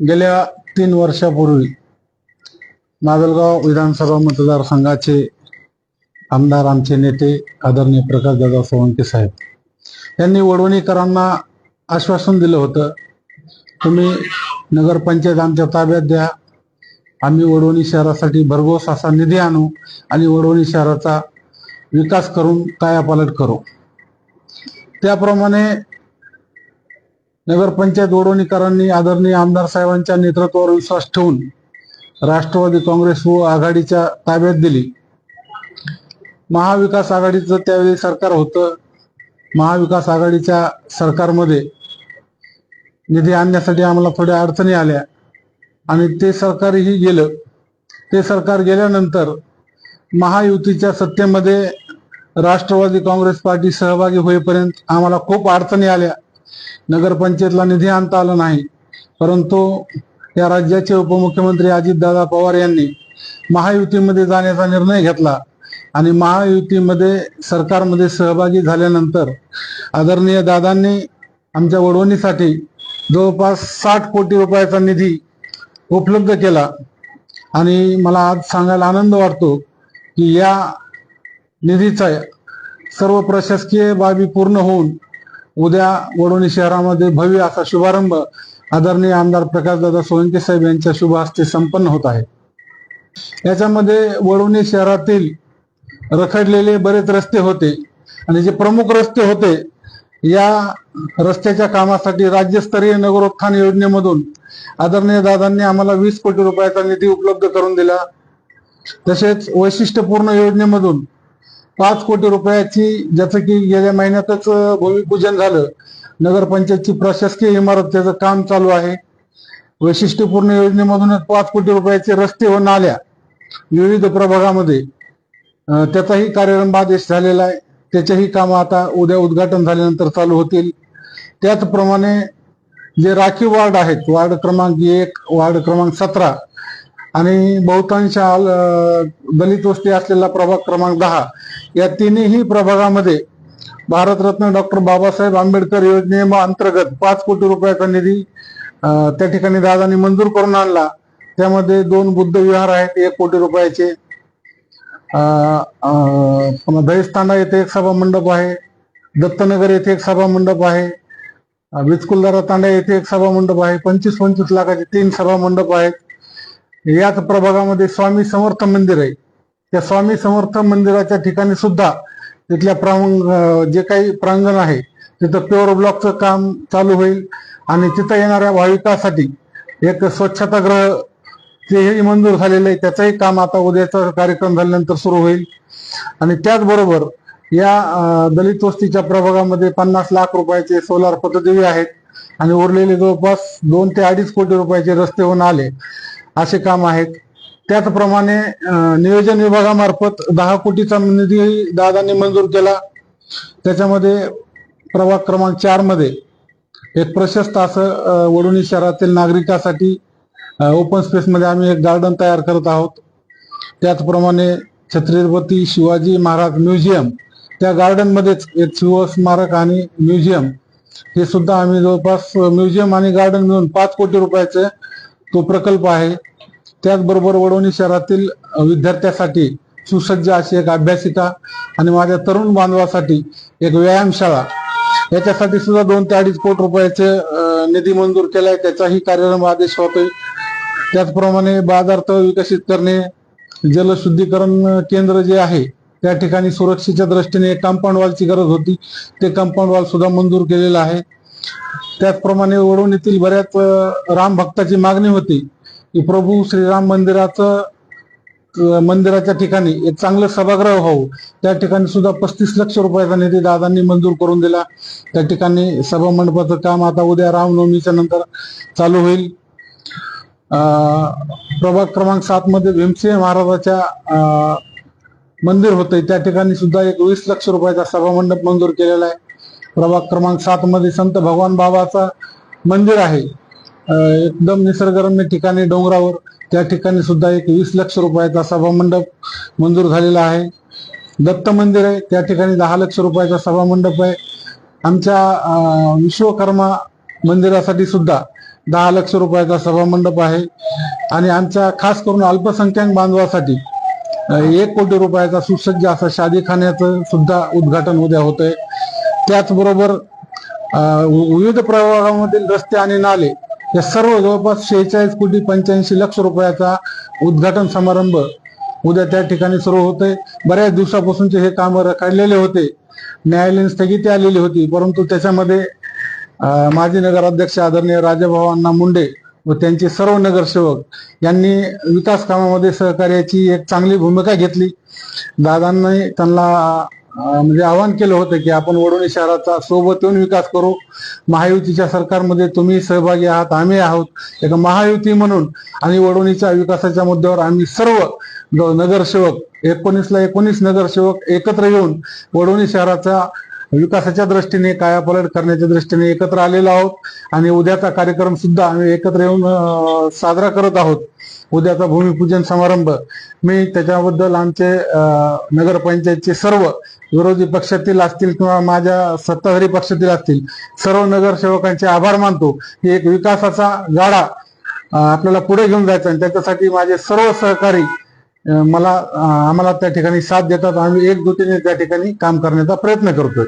गेल्या तीन वर्षापूर्वी माजलगाव विधानसभा मतदारसंघाचे आमदार आमचे नेते आदरणीय प्रकाशदादा सोळंके साहेब. यांनी वडवणीकरांना आश्वासन दिलं होतं तुम्ही नगरपंचायत आमच्या ताब्यात द्या आम्ही वडवणी शहरासाठी भरघोस असा निधी आणू आणि वडवणी शहराचा विकास करून कायापालट करू. त्याप्रमाणे नगरपंचायत वडवणीकरांनी आदरणीय आमदार साहेबांच्या नेतृत्वावर विश्वास ठेवून राष्ट्रवादी काँग्रेस व आघाडीच्या ताब्यात दिली. महाविकास आघाडीचं त्यावेळी सरकार होतं. महाविकास आघाडीच्या सरकारमध्ये निधी आणण्यासाठी आम्हाला थोड्या अडचणी आल्या. आणि ते सरकारही गेलं. ते सरकार गेल्यानंतर महायुतीच्या सत्तेमध्ये राष्ट्रवादी काँग्रेस पार्टी सहभागी होईपर्यंत आम्हाला खूप अडचणी आल्या. नगरपंचायतला निधी आणता आला नाही. परंतु या राज्याचे उपमुख्यमंत्री अजितदादा पवार यांनी महायुतीमध्ये जाण्याचा निर्णय घेतला आणि महायुतीमध्ये सरकारमध्ये सहभागी झाल्यानंतर आदरणीय दादांनी आमच्या वडवणीसाठी जवळपास साठ कोटी रुपयाचा निधी उपलब्ध केला. आणि मला आज सांगायला आनंद वाटतो की या निधीचा सर्व प्रशासकीय बाबी पूर्ण होऊन उद्या वडोणी शहरामध्ये भव्य असा शुभारंभ आदरणीय आमदार प्रकाशदादा सोळंके साहेब यांच्या शुभ हस्ते संपन्न होत आहे. याच्यामध्ये वडोणी शहरातील रखडलेले बरेच रस्ते होते आणि जे प्रमुख रस्ते होते या रस्त्याच्या कामासाठी राज्यस्तरीय नगरोत्थान योजनेमधून आदरणीय दादांनी आम्हाला वीस कोटी रुपयाचा निधी उपलब्ध करून दिला. तसेच वैशिष्ट्यपूर्ण योजनेमधून पाच कोटी रुपयाची ज्याचं की गेल्या महिन्यातच भूमिपूजन झालं. नगरपंचायतची प्रशासकीय इमारत त्याचं काम चालू आहे. वैशिष्ट्यपूर्ण योजनेमधूनच पाच कोटी रुपयाचे रस्ते व नाल्या विविध प्रभागामध्ये. त्याचाही कार्यक्रम आदेश झालेला आहे. त्याच्याही काम आता उद्या उद्घाटन झाल्यानंतर चालू होतील. त्याचप्रमाणे जे राखीव वार्ड आहेत वार्ड क्रमांक एक वार्ड क्रमांक सतरा आणि बहुतांश दलित वस्ती असलेला प्रभाग क्रमांक दहा या तिन्ही प्रभागामध्ये भारतरत्न डॉक्टर बाबासाहेब आंबेडकर योजनेअंतर्गत पाच कोटी रुपयाचा निधी त्या ठिकाणी दादांनी मंजूर करून आणला. त्यामध्ये दोन बुद्ध विहार आहेत एक कोटी रुपयाचे. अं, दहिस्तांडा येथे एक सभा मंडप आहे दत्तनगर येथे एक सभा मंडप आहे विचकुलदारा तांडा येथे एक सभा मंडप आहे पंचवीस पंचवीस लाखाचे तीन सभा मंडप आहेत. याच प्रभागामध्ये स्वामी समर्थ मंदिर आहे. त्या स्वामी समर्थ मंदिराच्या ठिकाणी सुद्धा तिथल्या प्रांग जे काही प्रांगण आहे तिथं प्युअर ब्लॉकचं काम चालू होईल आणि तिथं येणाऱ्या भाविकासाठी एक स्वच्छतागृह तेही मंजूर झालेलं आहे. त्याचंही काम आता उद्याचा कार्यक्रम झाल्यानंतर सुरू होईल. आणि त्याचबरोबर या दलित वस्तीच्या प्रभागामध्ये पन्नास लाख रुपयाचे सोलार पथदेवी आहेत आणि उरलेले जवळपास दोन ते अडीच कोटी रुपयाचे रस्ते होऊन आले असे काम आहेत. त्याचप्रमाणे नियोजन विभागामार्फत दहा कोटीचा निधी दादांनी मंजूर केला. त्याच्यामध्ये प्रभाग क्रमांक चारमध्ये एक प्रशस्त असं वडोणी शहरातील नागरिकासाठी ओपन स्पेसमध्ये आम्ही एक गार्डन तयार करत आहोत. त्याचप्रमाणे छत्रपती शिवाजी महाराज म्युझियम त्या गार्डनमध्येच एक शिव स्मारक आणि म्युझियम हे सुद्धा आम्ही जवळपास म्युझियम आणि गार्डन मिळून पाच कोटी रुपयाचे तो प्रकल्प आहे. त्याचबरोबर वडवणी शहरातील विद्यार्थ्यासाठी विद्यार्थ्यांसाठी सुसज्ज अशी एक अभ्यासिका आणि माझ्या तरुण बांधवासाठी एक व्यायामशाळा. याच्यासाठी सुद्धा दोन ते अडीच कोटी रुपयाचे निधी मंजूर केलाय. त्याचाही कार्यक्रम आदेश होतोय. त्याचप्रमाणे बाजारतळ विकसित करणे जलशुद्धीकरण केंद्र जे आहे त्या ठिकाणी सुरक्षेच्या दृष्टीने कंपाऊंड वॉलची गरज होती. ते कंपाऊंड वॉल सुद्धा मंजूर केलेलं आहे. त्याचप्रमाणे वडवणीतील बऱ्याच राम भक्ताची मागणी होती. की प्रभू श्रीराम मंदिराचं मंदिराच्या ठिकाणी एक चांगलं सभागृह व्हावं त्या ठिकाणी सुद्धा पस्तीस लक्ष रुपयाचा निधी दादांनी मंजूर करून दिला. त्या ठिकाणी सभा मंडपाचं काम आता उद्या रामनवमीच्या नंतर चालू होईल. प्रभाग क्रमांक सात मध्ये भीमसिंह महाराजाच्या मंदिर होते त्या ठिकाणी सुद्धा एक वीस लक्ष रुपयाचा सभा मंडप मंजूर केलेला आहे. प्रभाग क्रमांक सात मध्ये संत भगवान बाबाचा मंदिर आहे. एकदम निसर्गरम्य ठिकाणी डोंगरावर त्या ठिकाणी सुद्धा एक वीस लक्ष रुपयाचा सभामंडप मंजूर झालेला आहे. दत्त मंदिर आहे त्या ठिकाणी दहा लक्ष रुपयाचा सभामंडप आहे. आमच्या विश्वकर्मा मंदिरासाठी सुद्धा दहा लक्ष रुपयाचा सभामंडप आहे. आणि आमच्या खास करून अल्पसंख्याक बांधवासाठी एक कोटी रुपयाचा सुसज्ज असा शादीखान्याचं सुद्धा उद्घाटन उद्या होत आहे त्याचबरोबर विविध प्रभागामधील रस्ते आणि नाले या सर्व जवळपास शेहेचाळीस कोटी पंच्याऐंशी लक्ष रुपयाचा उद्घाटन समारंभ उद्या त्या ठिकाणी सुरू होते बऱ्याच दिवसापासूनचे हे काम रखडलेले होते. न्यायालयीन स्थगिती आलेली होती. परंतु त्याच्यामध्ये माजी नगराध्यक्ष आदरणीय राजाभाऊ अण्णा मुंडे व त्यांचे सर्व नगरसेवक यांनी विकास कामामध्ये सहकार्याची एक चांगली भूमिका घेतली. दादांनी त्यांना म्हणजे आवाहन केलं होतं की आपण वडोणी शहराचा सोबत येऊन विकास करू. महायुतीच्या सरकारमध्ये तुम्ही सहभागी आहात आम्ही आहोत. एक महायुती म्हणून आणि वडोणीच्या विकासाच्या मुद्द्यावर आम्ही सर्व नगरसेवक एकोणीसला एकोणीस नगरसेवक एकत्र येऊन वडोणी शहराचा विकासाच्या दृष्टीने कायापलट करण्याच्या दृष्टीने एकत्र आलेलो आहोत. आणि उद्याचा कार्यक्रम सुद्धा आम्ही एकत्र येऊन साजरा करत आहोत. उद्याचा भूमिपूजन समारंभ. मी त्याच्याबद्दल आमचे नगरपंचायतचे सर्व विरोधी पक्षातील असतील किंवा माझ्या सत्ताधारी पक्षातील असतील सर्व नगरसेवकांचे आभार मानतो. की एक विकासाचा गाडा आपल्याला पुढे घेऊन जायचा आणि त्याच्यासाठी माझे सर्व सहकारी मला आम्हाला त्या ठिकाणी साथ देतात. आम्ही एकजुटीने त्या ठिकाणी काम करण्याचा प्रयत्न करतोय.